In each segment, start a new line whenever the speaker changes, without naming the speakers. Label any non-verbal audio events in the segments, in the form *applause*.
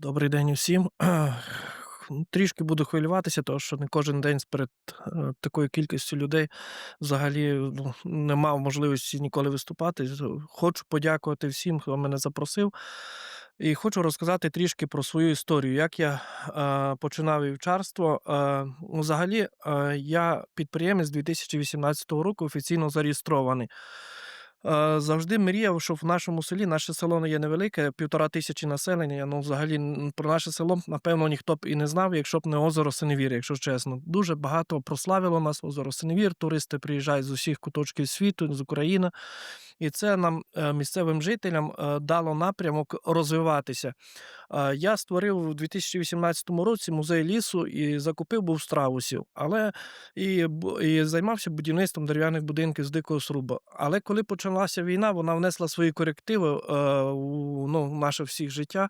Добрий день усім. Ну, Трішки буду хвилюватися, тому що не кожен день перед е, такою кількістю людей взагалі ну, не мав можливості ніколи виступати. Хочу подякувати всім, хто мене запросив. І хочу розказати трішки про свою історію, як я е, починав вівчарство. Е, ну, взагалі, я підприємець 2018 року офіційно зареєстрований. Е, Завжди мріяв, що в нашому селі, наше село не є невелике, півтора тисячі населення. Ну, взагалі, про наше село, напевно, ніхто б і не знав, якщо б не озеро Синевір, якщо чесно. Дуже багато прославило нас озеро Синевір. Туристи приїжджають з усіх куточків світу, з України. І це нам, е, місцевим жителям, е, дало напрямок розвиватися. Е, Я створив у 2018 році музей лісу і закупив був страусів, але і, і займався будівництвом дерев'яних будинків з дикого сруба. Але коли почалася війна, вона внесла свої корективи у ну, наше всіх життя.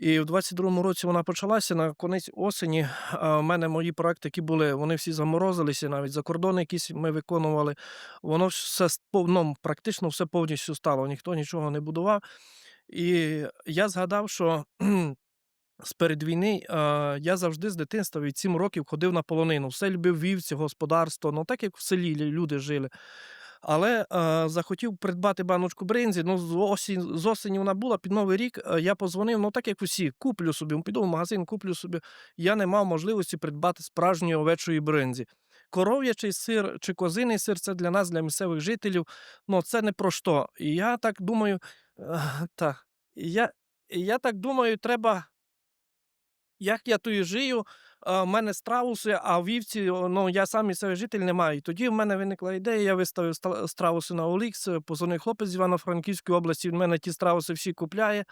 І в 22-му році вона почалася. На кінець осені в мене мої проекти, які були, вони всі заморозилися, навіть за кордон якісь ми виконували. Воно все с- ну, практично все повністю стало. Ніхто нічого не будував. І я згадав, що *clears throat* з перед війни я завжди з дитинства від 7 років ходив на полонину. Все любив вівці, господарство, ну так як в селі люди жили. Але е, захотів придбати баночку бринзі. Ну, з осінь, з осені вона була під Новий рік. е, я позвонив, ну так як усі, куплю собі, піду в магазин, куплю собі. Я не мав можливості придбати справжньої овечої бринзі. Коров'ячий сир чи козиний сир це для нас, для місцевих жителів. Ну, це не про що. І я так думаю, е, та, я, я так думаю, треба як я тою жию, в мене страуси, а вівці, ну, я сам місцевий житель не маю. І тоді в мене виникла ідея, я виставив страуси на Олікс, позвонив хлопець з Івано-Франківської області, він мене ті страуси всі купляє.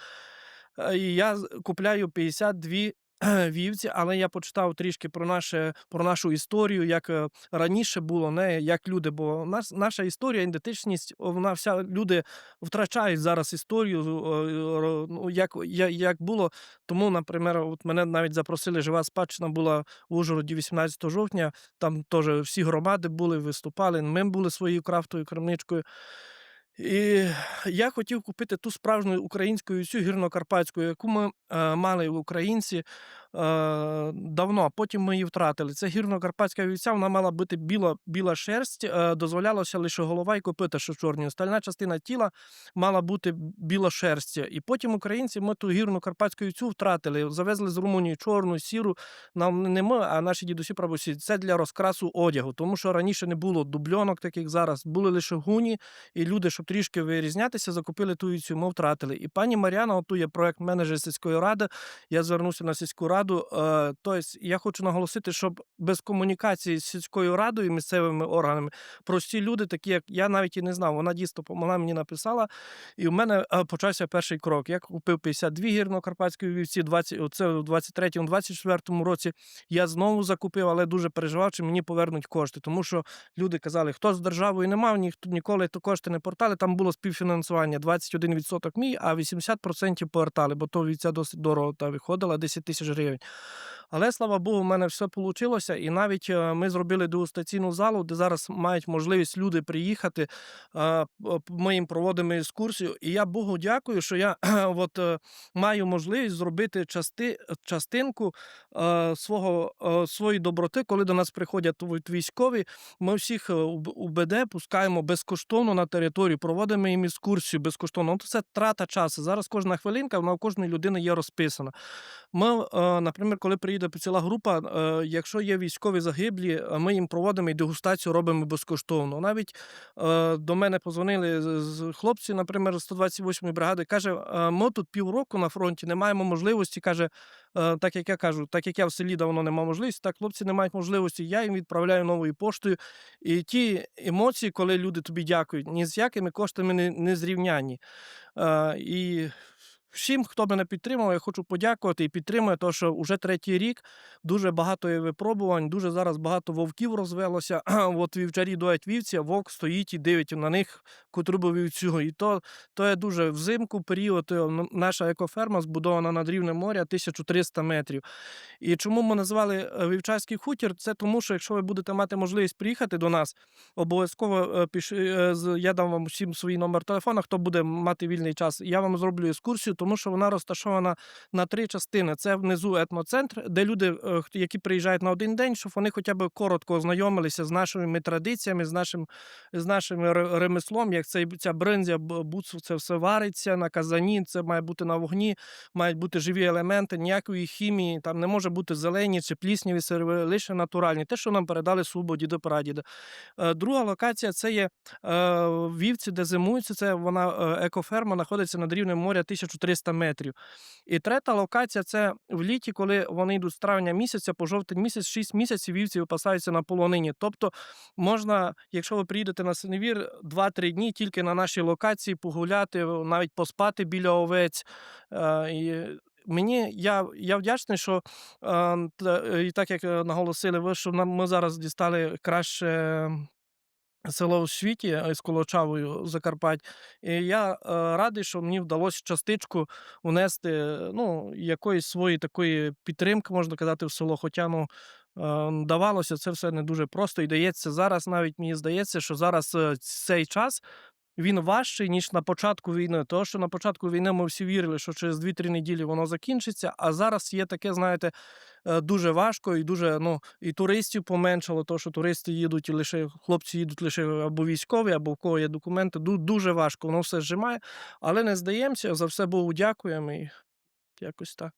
Е, І я купляю 52 *clears throat* вівці, але я почитав трішки про, наше, про нашу історію, як е, раніше було, не як люди. Бо нас, наша історія, ідентичність, вона вся люди втрачають зараз історію, ну, як, як було. Тому, наприклад, от мене навіть запросили, жива спадщина була в Ужгороді 18 жовтня. Там теж всі громади були, виступали. Ми були своєю крафтовою крамничкою. І я хотів купити ту справжню українську цю гірнокарпатську, яку ми е, мали українці давно, а потім ми її втратили. Це гірнокарпатська вівця, вона мала бути біла, біла шерсть, е, дозволялося лише голова і копита, що чорні. Остальна частина тіла мала бути біла шерсть. І потім українці ми ту гірну карпатську вівцю втратили. Завезли з Румунії чорну, сіру. Нам не ми, а наші дідусі прабусі. Це для розкрасу одягу, тому що раніше не було дубльонок, таких зараз, були лише гуні, і люди, щоб трішки вирізнятися, закупили ту вівцю, ми втратили. І пані Мар'яна, оту є проект менеджер сільської ради. Я звернувся на сільську раду. Е, тобто я хочу наголосити, щоб без комунікації з сільською радою і місцевими органами прості люди, такі як я навіть і не знав. Вона дійсно вона мені написала, і в мене е, почався перший крок. Я купив 52 гірно-карпатські вівці, 20, оце у 23-24 році. Я знову закупив, але дуже переживав, чи мені повернуть кошти. Тому що люди казали, хто з державою не мав, ніхто ніколи то кошти не портали. Там було співфінансування 21% мій, а 80% повертали, бо то вівця досить дорого та виходила 10 тисяч гривень. doing. Але слава Богу, в мене все вийшло. І навіть е, ми зробили дегустаційну залу, де зараз мають можливість люди приїхати. Ми їм проводимо екскурсію. І я Богу дякую, що я *clears throat* от, е, маю можливість зробити части, частинку е, свого, своєї доброти, коли до нас приходять військові. Ми всіх у Б- УБД пускаємо безкоштовно на територію, проводимо їм екскурсію безкоштовно. Це трата часу. Зараз кожна хвилинка, вона у кожної людини є розписана. Ми, наприклад, коли приїде ціла група, е, якщо є військові загиблі, ми їм проводимо і дегустацію робимо безкоштовно. Навіть е, до мене позвонили з- хлопці, наприклад, з 128-ї бригади, каже, «Е, ми тут півроку на фронті не маємо можливості. каже, так як я кажу, так як я в селі давно не мав можливості, так хлопці не мають можливості. Я їм відправляю новою поштою. І ті емоції, коли люди тобі дякують, ні з якими коштами не. Е, і всім, хто мене підтримав, я хочу подякувати і підтримую, тому що вже третій рік дуже багато є випробувань, дуже зараз багато вовків розвелося. *clears throat* От вівчарі доять вівці, а вовк стоїть і дивить на них, котру би вівцю. І то, то є дуже взимку період. е, Наша екоферма збудована над рівнем моря 1300 метрів. І чому ми назвали е, Вівчарський хутір? Це тому, що якщо ви будете мати можливість приїхати до нас, обов'язково е, я дам вам всім свій номер телефона, хто буде мати вільний час. Я вам зроблю екскурсію, тому що вона розташована на три частини. Це внизу етноцентр, де люди, е, які приїжджають на один день, щоб вони хоча б коротко ознайомилися з нашими традиціями, з нашим, з нашим ремеслом, як цей, ця бринзя, буцу, це все вариться на казані, це має бути на вогні, мають бути живі елементи, ніякої хімії, там не може бути зелені чи плісняві сирови, лише натуральні. Те, що нам передали суботі діди прадіди. Е, Друга локація це є е, вівці, де зимуються. Це вона екоферма, знаходиться над рівнем моря 1300 метрів. І третя локація це в літі, коли вони йдуть з травня місяця по жовтень місяць, 6 місяців вівці випасаються на полонині. Тобто можна, якщо ви приїдете на синевір, 2-3 дні тільки на нашій локації погуляти, навіть поспати біля овець. Е, Мені я, я вдячний, що е, і так як е, наголосили ви, що ми зараз дістали краще село у світі е, з Колочавою Закарпать. І я е, радий, що мені вдалося частичку унести е, ну, якоїсь своєї такої підтримки, можна казати, в село. Хоча ну, е, давалося це все не дуже просто і дається зараз. Навіть мені здається, що зараз цей час. Він важчий, ніж на початку війни. Тому що на початку війни ми всі вірили, що через 2-3 неділі воно закінчиться. А зараз є таке, знаєте, е, дуже важко і дуже ну і туристів поменшало, тому що туристи їдуть і лише хлопці їдуть лише або військові, або в кого є документи. Ду- Дуже важко, воно все зжимає, але не здаємося. За все Богу дякуємо і якось так.